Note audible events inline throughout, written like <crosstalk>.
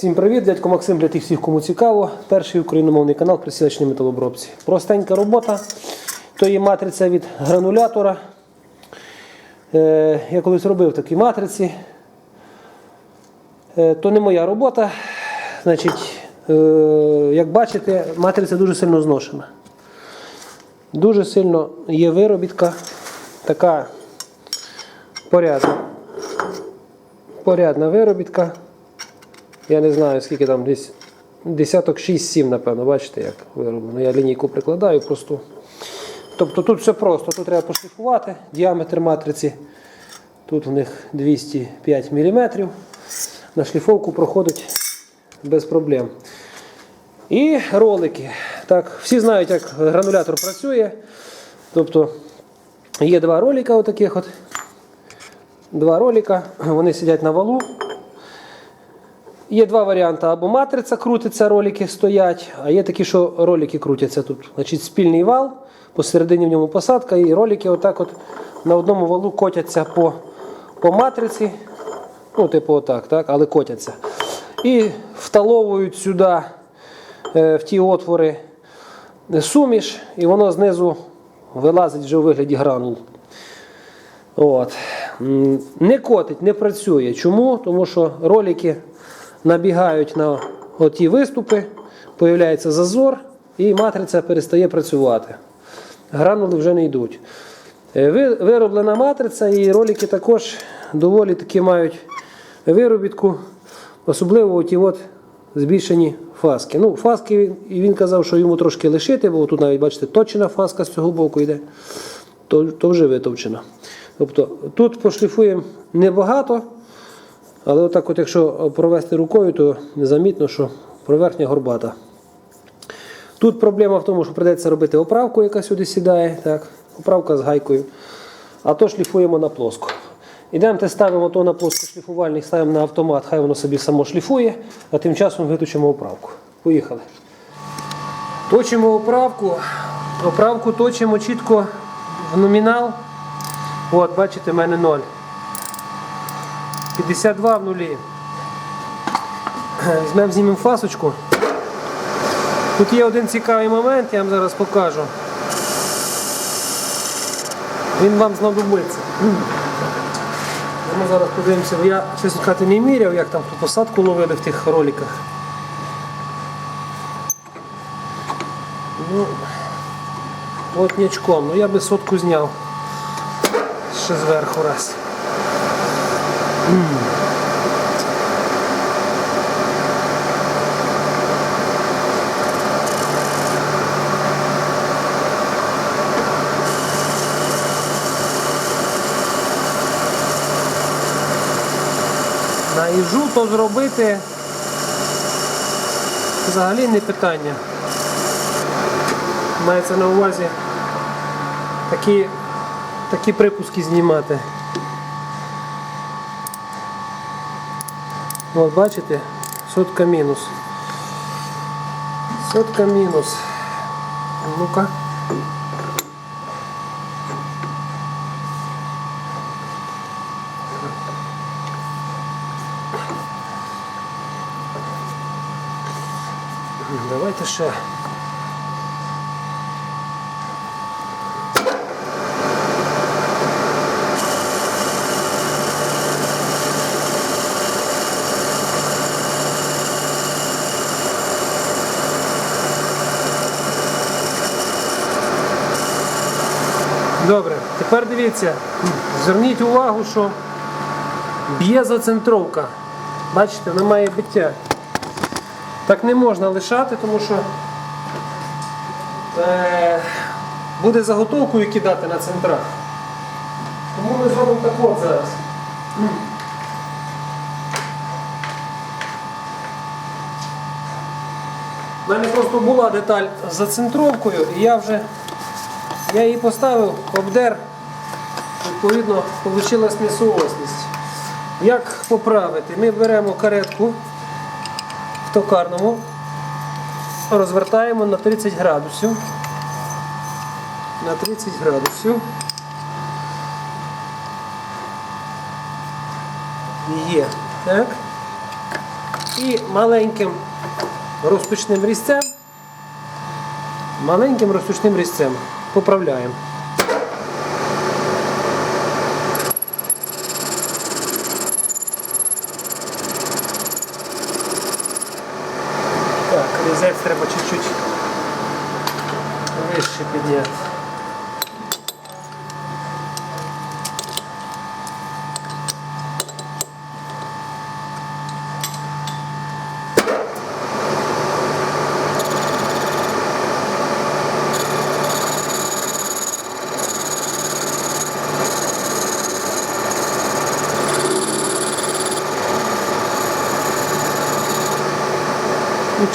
Всім привіт, дядько Максим для тих всіх, кому цікаво. Перший україномовний канал присвячений металобробці. Простенька робота. То є матриця від гранулятора. Е, я колись робив такі матриці. Е, то не моя робота. Значить, е, як бачите, матриця дуже сильно зношена. Дуже сильно є виробітка. Така порядна. Порядна виробітка. Я не знаю, скільки там десь десяток 6-7, напевно, бачите, як вироблено. Я лінійку прикладаю просто. Тобто тут все просто, тут треба пошліфувати діаметр матриці. Тут у них 205 мм. На шліфовку проходить без проблем. І ролики. Так, всі знають, як гранулятор працює. Тобто є два ролика отаких от. Два ролика, вони сидять на валу. Є два варіанти. Або матриця крутиться, ролики стоять, а є такі, що ролики крутяться тут. Значить, спільний вал, посередині в ньому посадка, і ролики отак от на одному валу котяться по, по матриці. Ну, типу, отак, так, але котяться. І вталовують сюди е, в ті отвори суміш, і воно знизу вилазить вже у вигляді гранул. От. Не котить, не працює. Чому? Тому що ролики набігають на оті виступи, появляється зазор, і матриця перестає працювати. Гранули вже не йдуть. Е, Вироблена матриця і ролики також доволі таки мають виробітку, особливо ті от збільшені фаски. Ну, фаски він казав, що йому трошки лишити, бо тут навіть бачите, точена фаска з цього боку йде, то, то вже витовчена. Тобто тут пошліфуємо небагато, але отак, от, якщо провести рукою, то незамітно, що поверхня горбата. Тут проблема в тому, що прийдеться робити оправку, яка сюди сідає. Так, оправка з гайкою. А то шліфуємо на плоску. Ідемо, те ставимо то на плоску шліфувальник, ставимо на автомат, хай воно собі само шліфує, а тим часом виточимо оправку. Поїхали. Точимо оправку. Оправку точимо чітко в номінал. От, бачите, в мене 0. 52 в нулі. Візьмемо, знімемо фасочку. Тут є один цікавий момент, я вам зараз покажу. Він вам знадобиться. Ми зараз подивимося, я чесно сказати не міряв, як там ту посадку ловили в тих роликах. Ну, плотнячком. Ну я би сотку зняв. Ще зверху раз. На їжу то зробити взагалі не питання. Мається на увазі такі, такі припуски знімати. От бачите, сотка мінус. Сотка мінус. Ну-ка. Давайте ще. Добре, тепер дивіться, зверніть увагу, що б'є зацентровка. Бачите, немає биття. Так не можна лишати, тому що е, буде заготовкою кидати на центрах. Тому ми зробимо так от зараз. У мене просто була деталь з зацентровкою, і я вже я її поставив, обдер, відповідно, вийшла несуосність. Як поправити? Ми беремо каретку в токарному, розвертаємо на 30 градусів. На 30 градусів. Є. Так. І маленьким розпочним різцем. Маленьким розпочним різцем поправляємо. Так, різець треба чуть-чуть вище підняти.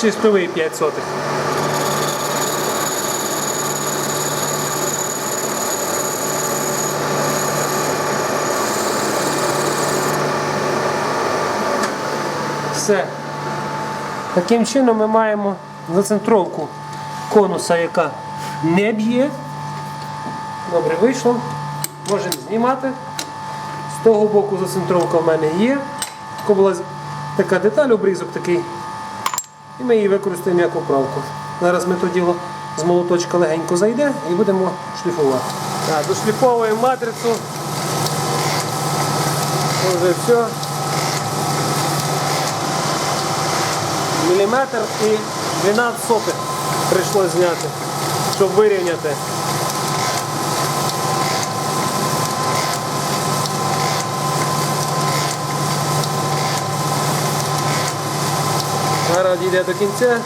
Чистовий 5 сотих. Все. Таким чином ми маємо зацентровку конуса, яка не б'є. Добре, вийшло. Можемо знімати. З того боку зацентровка в мене є. Така була така деталь, обрізок такий. І ми її використаємо як оправку. Зараз ми то діло з молоточка легенько зайде і будемо шліфувати. Так, дошліфовуємо матрицю. Вже все. Міліметр і 12 сотих прийшло зняти, щоб вирівняти. Зараз дійде до кінця.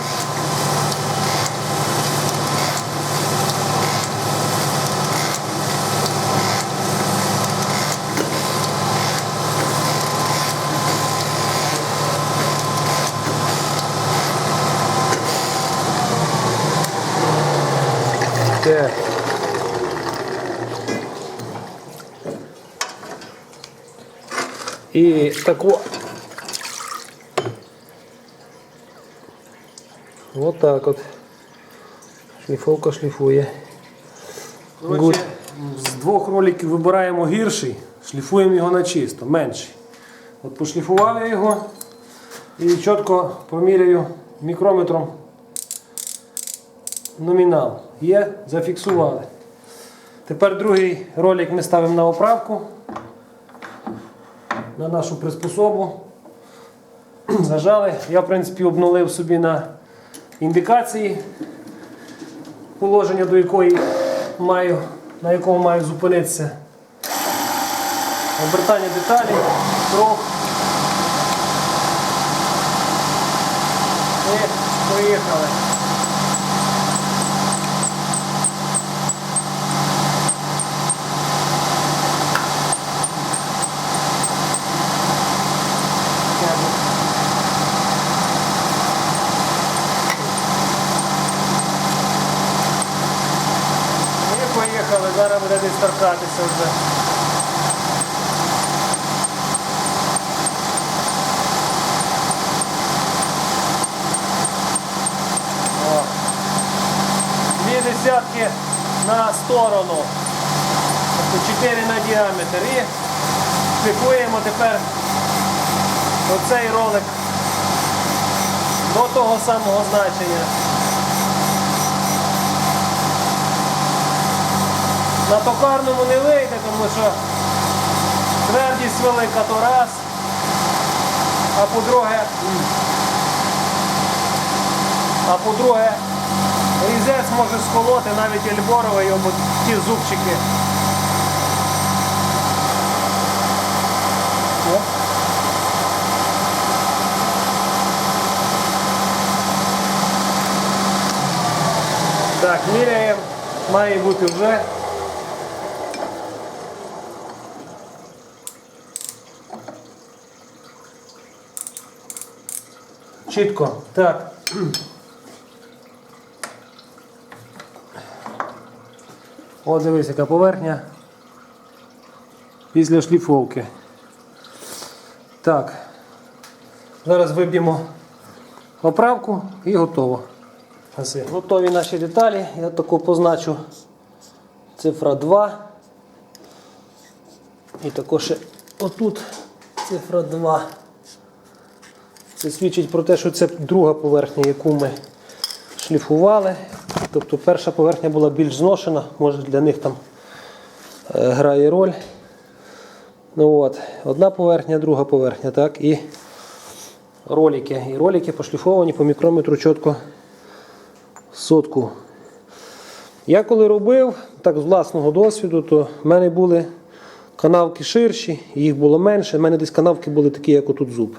Так. І тако. Вот так от. Шліфовка шліфує. Коротше, з двох роликів вибираємо гірший, шліфуємо його на чисто, менший. От пошліфував я його і чітко поміряю мікрометром номінал. Є, зафіксували. Тепер другий ролик ми ставимо на оправку на нашу приспособу. <clears throat> Зажали. Я, в принципі, обнулив собі на індикації положення, до якої маю, на якому маю зупинитися. Обертання деталі, крок. І поїхали. І поїхали, зараз буде десь торкатися вже. О. Дві десятки на сторону. Тобто 4 на діаметр. І шліфуємо тепер оцей ролик до того самого значення. На токарному не вийде, тому що твердість велика то раз, а по-друге, а по-друге, різець може сколоти навіть ельборовий або ті зубчики. Так, міряємо, має бути вже. Чітко. Так. От дивись, яка поверхня після шліфовки. Так. Зараз виб'ємо оправку і готово. Готові наші деталі. Я таку позначу цифра 2. І також отут цифра 2. Це свідчить про те, що це друга поверхня, яку ми шліфували. Тобто перша поверхня була більш зношена, може для них там е, грає роль. Ну от, одна поверхня, друга поверхня, так, і ролики. І ролики пошліфовані по мікрометру чітко сотку. Я коли робив, так з власного досвіду, то в мене були канавки ширші, їх було менше. У мене десь канавки були такі, як отут зуб.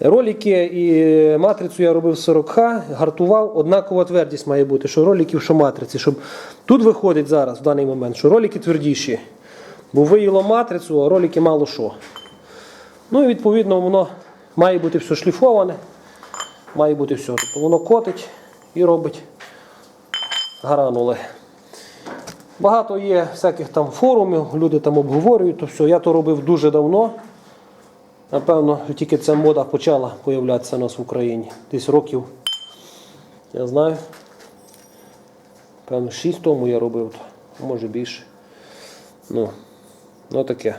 Ролики і матрицю я робив 40Х, гартував, однакова твердість має бути, що роликів, що матриці. Щоб... Тут виходить зараз, в даний момент, що ролики твердіші. Бо виїло матрицю, а ролики мало що. Ну і відповідно воно має бути все шліфоване, має бути все. Тобто воно котить і робить гранули. Багато є всяких там форумів, люди там обговорюють, то все. Я то робив дуже давно. Напевно, тільки ця мода почала появлятися у нас в Україні. Десь років, я знаю. Певно, 6 тому я робив, може більше. Ну, ну таке.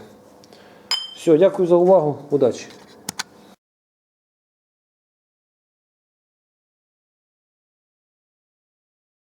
Все, дякую за увагу. Удачі.